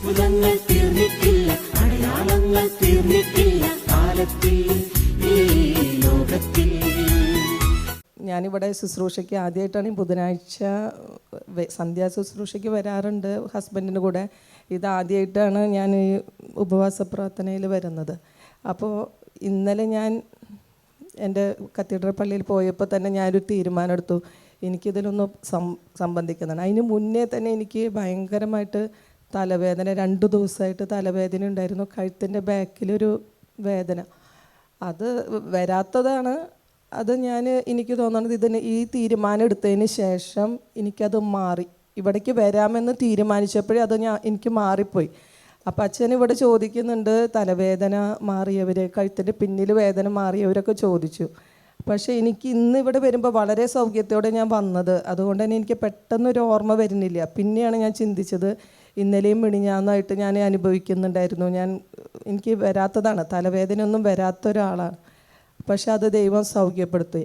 അത്ഭുതങ്ങൾ തീർന്നിട്ടില്ല അടയാളങ്ങൾ തീർന്നിട്ടില്ല കാലത്തിൽ ഞാനിവിടെ ശുശ്രൂഷയ്ക്ക് ആദ്യമായിട്ടാണ് ഈ ബുധനാഴ്ച സന്ധ്യാ ശുശ്രൂഷയ്ക്ക് വരാറുണ്ട് ഹസ്ബൻഡിന്റെ കൂടെ. ഇത് ആദ്യമായിട്ടാണ് ഞാൻ ഈ ഉപവാസ പ്രാർത്ഥനയിൽ വരുന്നത്. അപ്പോൾ ഇന്നലെ ഞാൻ എന്റെ കത്തീഡ്രൽ പള്ളിയിൽ പോയപ്പോൾ തന്നെ ഞാനൊരു തീരുമാനമെടുത്തു എനിക്കിതിലൊന്ന് സം സംബന്ധിക്കുന്നതാണ്. അതിന് മുന്നേ തന്നെ എനിക്ക് ഭയങ്കരമായിട്ട് തലവേദന രണ്ട് ദിവസമായിട്ട് തലവേദന ഉണ്ടായിരുന്നു. കഴുത്തിന്റെ ബാക്കിലൊരു വേദന. അത് വരാത്തതാണ്. അത് ഞാൻ എനിക്ക് തോന്നുന്നത് ഇതിന് ഈ തീരുമാനം എടുത്തതിന് ശേഷം എനിക്കത് മാറി. ഇവിടേക്ക് വരാമെന്ന് തീരുമാനിച്ചപ്പോഴേ അത് ഞാൻ എനിക്ക് മാറിപ്പോയി. അപ്പം അച്ഛൻ ഇവിടെ ചോദിക്കുന്നുണ്ട് തലവേദന മാറിയവർ കഴുത്തിന്റെ പിന്നിൽ വേദന മാറിയവരൊക്കെ ചോദിച്ചു. പക്ഷേ എനിക്ക് ഇന്ന് ഇവിടെ വരുമ്പോൾ വളരെ സൗകര്യത്തോടെ ഞാൻ വന്നത്. അതുകൊണ്ട് തന്നെ എനിക്ക് പെട്ടെന്നൊരു ഓർമ്മ വരുന്നില്ല. പിന്നെയാണ് ഞാൻ ചിന്തിച്ചത് ഇന്നലെയും മിണിഞ്ഞാന്നായിട്ട് ഞാൻ അനുഭവിക്കുന്നുണ്ടായിരുന്നു. ഞാൻ എനിക്ക് വരാത്തതാണ്. തലവേദനയൊന്നും വരാത്ത ഒരാളാണ് പക്ഷെ അത് ദൈവം സൗഖ്യപ്പെടുത്തി.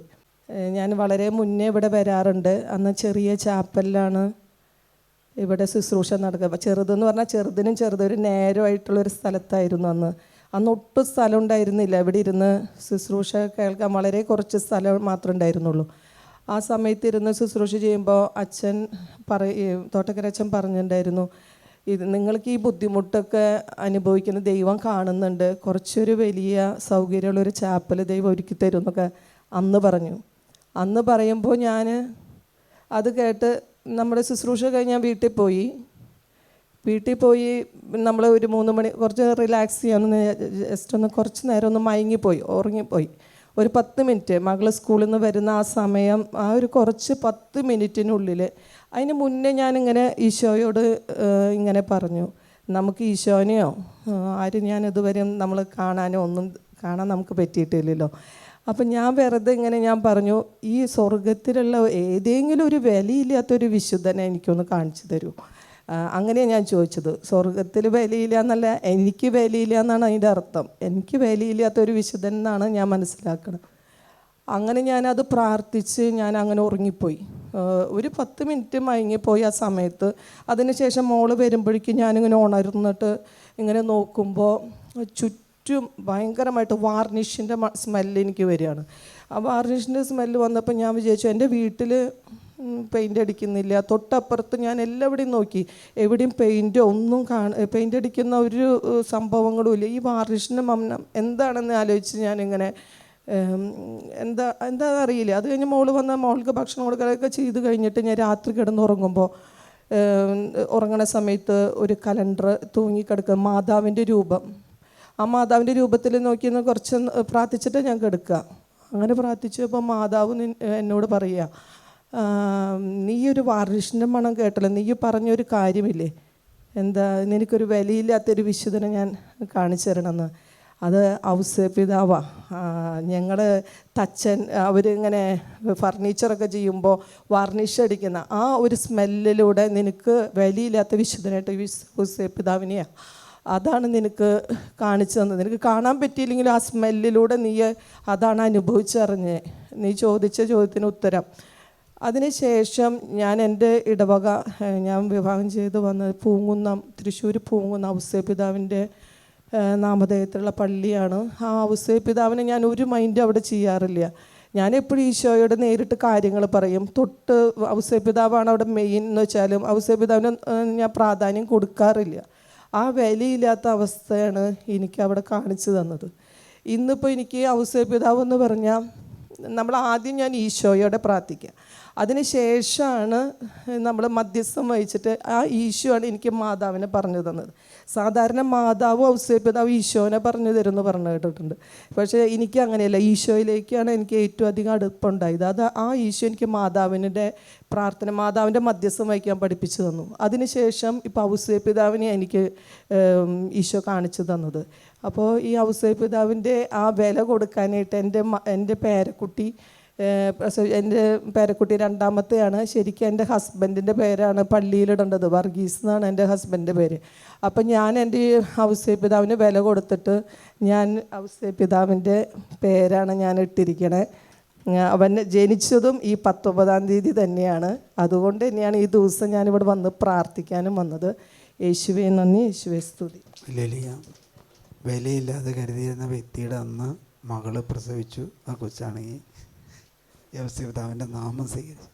ഞാൻ വളരെ മുന്നേ ഇവിടെ വരാറുണ്ട്. അന്ന് ചെറിയ ചാപ്പലിലാണ് ഇവിടെ ശുശ്രൂഷ നടക്കുക. ചെറുതെന്ന് പറഞ്ഞാൽ ചെറുതിനും ചെറുത് ഒരു നേരമായിട്ടുള്ളൊരു സ്ഥലത്തായിരുന്നു അന്ന്. അന്ന് ഒട്ടും സ്ഥലം ഉണ്ടായിരുന്നില്ല. ഇവിടെ ഇരുന്ന് ശുശ്രൂഷ കേൾക്കാൻ വളരെ കുറച്ച് സ്ഥലം മാത്രമേ ഉണ്ടായിരുന്നുള്ളൂ. ആ സമയത്ത് ഇരുന്ന് ശുശ്രൂഷ ചെയ്യുമ്പോൾ അച്ഛൻ പറ തോട്ടക്കര അച്ഛൻ പറഞ്ഞിട്ടുണ്ടായിരുന്നു ഇത് നിങ്ങൾക്ക് ഈ ബുദ്ധിമുട്ടൊക്കെ അനുഭവിക്കുന്ന ദൈവം കാണുന്നുണ്ട്. കുറച്ചൊരു വലിയ സൗകര്യമുള്ളൊരു ചാപ്പൽ ദൈവം ഒരുക്കി തരും എന്നൊക്കെ അന്ന് പറഞ്ഞു. അന്ന് പറയുമ്പോൾ ഞാൻ അത് കേട്ട് നമ്മുടെ ശുശ്രൂഷ കഴിഞ്ഞ് വീട്ടിൽ പോയി. വീട്ടിൽ പോയി നമ്മൾ ഒരു മൂന്ന് മണി കുറച്ച് റിലാക്സ് ചെയ്യാമെന്ന് ജസ്റ്റ് ഒന്ന് കുറച്ച് നേരം ഒന്ന് മയങ്ങിപ്പോയി ഉറങ്ങിപ്പോയി. ഒരു പത്ത് മിനിറ്റ്. മകൾ സ്കൂളിൽ നിന്ന് വരുന്ന ആ സമയം ആ ഒരു കുറച്ച് പത്ത് മിനിറ്റിനുള്ളിൽ അതിന് മുന്നേ ഞാനിങ്ങനെ ഈശോയോട് ഇങ്ങനെ പറഞ്ഞു. നമുക്ക് ഈശോനെയോ ആരും ഞാൻ ഇതുവരെ നമ്മൾ കാണാനോ ഒന്നും കാണാൻ നമുക്ക് പറ്റിയിട്ടില്ലല്ലോ. അപ്പം ഞാൻ വെറുതെ ഇങ്ങനെ ഞാൻ പറഞ്ഞു ഈ സ്വർഗത്തിലുള്ള ഏതെങ്കിലും ഒരു വിലയില്ലാത്തൊരു വിശുദ്ധനെ എനിക്കൊന്ന് കാണിച്ചു തരൂ. ആ, അങ്ങനെയാണ് ഞാൻ ചോദിച്ചത്. സ്വർഗത്തിൽ വിലയില്ല എന്നല്ല എനിക്ക് വിലയില്ല എന്നാണ് അതിന്റെ അർത്ഥം. എനിക്ക് വിലയില്ലാത്തൊരു വിശുദ്ധൻ എന്നാണ് ഞാൻ മനസ്സിലാക്കുന്നത് അങ്ങനെ ഞാനത് പ്രാർത്ഥിച്ച് ഞാൻ അങ്ങനെ ഉറങ്ങിപ്പോയി ഒരു പത്ത് മിനിറ്റ് മയങ്ങിപ്പോയി ആ സമയത്ത്. അതിനുശേഷം മോൾ വരുമ്പോഴേക്കും ഞാനിങ്ങനെ ഉണർന്നിട്ട് ഇങ്ങനെ നോക്കുമ്പോൾ ചുറ്റും ഭയങ്കരമായിട്ട് വാർണിഷിന്റെ സ്മെല്ല് എനിക്ക് വരികയാണ്. ആ വാർണിഷിന്റെ സ്മെല്ല് വന്നപ്പോൾ ഞാൻ വിചാരിച്ചു എന്റെ വീട്ടിൽ പെയിന്റ് അടിക്കുന്നില്ല. തൊട്ടപ്പുറത്ത് ഞാൻ എല്ലാവിടെയും നോക്കി. എവിടെയും പെയിന്റോ ഒന്നും കാണ പെയിന്റ് അടിക്കുന്ന ഒരു സംഭവങ്ങളും ഇല്ല. ഈ വാർണിഷിന്റെ മണം എന്താണെന്ന് ആലോചിച്ച് ഞാനിങ്ങനെ എന്താ എന്താ അറിയില്ല. അത് കഴിഞ്ഞ് മോൾ വന്ന മോൾക്ക് ഭക്ഷണം കൊടുക്കലൊക്കെ ചെയ്ത് കഴിഞ്ഞിട്ട് ഞാൻ രാത്രി കിടന്നുറങ്ങുമ്പോൾ ഉറങ്ങണ സമയത്ത് ഒരു കലണ്ടർ തൂങ്ങിക്കിടക്കുക മാതാവിന്റെ രൂപം. ആ മാതാവിന്റെ രൂപത്തിൽ നോക്കി ഒന്ന് കുറച്ച് പ്രാർത്ഥിച്ചിട്ട് ഞാൻ കിടക്കുക. അങ്ങനെ പ്രാർത്ഥിച്ചപ്പോൾ മാതാവ് എന്നോട് പറയുക നീ ഒരു വാർഷിന്റെ മണം കേട്ടല്ലോ. നീ പറഞ്ഞൊരു കാര്യമില്ലേ? എന്താ എനിക്കൊരു വിലയില്ലാത്തൊരു വിശുദ്ധനെ ഞാൻ കാണിച്ചു തരണമെന്ന് അത് ഔസ് പിതാവാ ഞങ്ങൾ തച്ചൻ അവരിങ്ങനെ ഫർണിച്ചറൊക്കെ ചെയ്യുമ്പോൾ വാർണിഷ് അടിക്കുന്ന ആ ഒരു സ്മെല്ലിലൂടെ നിനക്ക് വിലയില്ലാത്ത വിശുദ്ധനായിട്ട് ഔസേ പിതാവിനെയാണ് അതാണ് നിനക്ക് കാണിച്ചു തന്നത്. നിനക്ക് കാണാൻ പറ്റിയില്ലെങ്കിലും ആ സ്മെല്ലിലൂടെ നീ അതാണ് അനുഭവിച്ചറിഞ്ഞ്. നീ ചോദിച്ച ചോദ്യത്തിന് ഉത്തരം. അതിനുശേഷം ഞാൻ എന്റെ ഇടവക ഞാൻ വിവാഹം ചെയ്ത് വന്നത് പൂങ്കുന്നം തൃശ്ശൂർ പൂങ്കുന്നം ഔസേ പിതാവിന്റെ നാമധേയത്തിലുള്ള പള്ളിയാണ്. ആ ഔസേ പിതാവിനെ ഞാൻ ഒരു മൈൻഡ് അവിടെ ചെയ്യാറില്ല. ഞാൻ എപ്പോഴും ഈശോയോട് നേരിട്ട് കാര്യങ്ങൾ പറയും. തൊട്ട് ഔസേ പിതാവാണ് അവിടെ മെയിൻ എന്ന് വെച്ചാലും ഔസേ പിതാവിന് ഞാൻ പ്രാധാന്യം കൊടുക്കാറില്ല. ആ വിലയില്ലാത്ത അവസ്ഥയാണ് എനിക്ക് അവിടെ കാണിച്ചു തന്നത്. ഇന്നിപ്പോൾ എനിക്ക് ഔസേ പിതാവ് എന്ന് പറഞ്ഞാൽ നമ്മൾ ആദ്യം ഞാൻ ഈശോയോടെ പ്രാർത്ഥിക്കുക. അതിന് ശേഷമാണ് നമ്മൾ മധ്യസ്ഥം വഹിച്ചിട്ട് ആ ഈശോ ആണ് എനിക്ക് മാതാവിനെ പറഞ്ഞു തന്നത്. സാധാരണ മാതാവ് ഔസേപ്പിതാവ് ഈശോനെ പറഞ്ഞു തരുമെന്ന് പറഞ്ഞു കേട്ടിട്ടുണ്ട്. പക്ഷേ എനിക്ക് അങ്ങനെയല്ല. ഈശോയിലേക്കാണ് എനിക്ക് ഏറ്റവും അധികം അടുപ്പുണ്ടായത് അത് ആ ഈശോ എനിക്ക് മാതാവിന്റെ പ്രാർത്ഥന മാതാവിന്റെ മധ്യസ്ഥം വഹിക്കാൻ പഠിപ്പിച്ചു തന്നു. അതിനുശേഷം ഇപ്പോൾ ഔസേപ്പിതാവിനെ എനിക്ക് ഈശോ കാണിച്ചു തന്നത്. അപ്പോൾ ഈ ഔസേപ്പിതാവിന്റെ ആ വില കൊടുക്കാനായിട്ട് എന്റെ എന്റെ പേരക്കുട്ടി എന്റെ പേരക്കുട്ടി രണ്ടാമത്തെയാണ്. ശരിക്കും എന്റെ ഹസ്ബൻഡിന്റെ പേരാണ് പള്ളിയിലിടേണ്ടത്. വർഗീസ് എന്നാണ് എന്റെ ഹസ്ബൻഡിന്റെ പേര്. അപ്പം ഞാൻ എന്റെ ഈ ഔസേ പിതാവിന് വില കൊടുത്തിട്ട് ഞാൻ ഔസേ പിതാവിന്റെ പേരാണ് ഞാൻ ഇട്ടിരിക്കണേ. അവൻ ജനിച്ചതും ഈ പത്തൊമ്പതാം തീയതി തന്നെയാണ്. അതുകൊണ്ട് തന്നെയാണ് ഈ ദിവസം ഞാനിവിടെ വന്ന് പ്രാർത്ഥിക്കാനും വന്നത്. യേശുവെ നന്ദി. യേശുവെ സ്തുതി. വിലയില്ലാതെ കരുതിയിരുന്ന വ്യക്തിയുടെ അന്ന് മകൾ പ്രസവിച്ചു. ആ കൊച്ചാണെങ്കിൽ ദേവസ്വതാവിന്റെ നാമം സ്വീകരിച്ചു.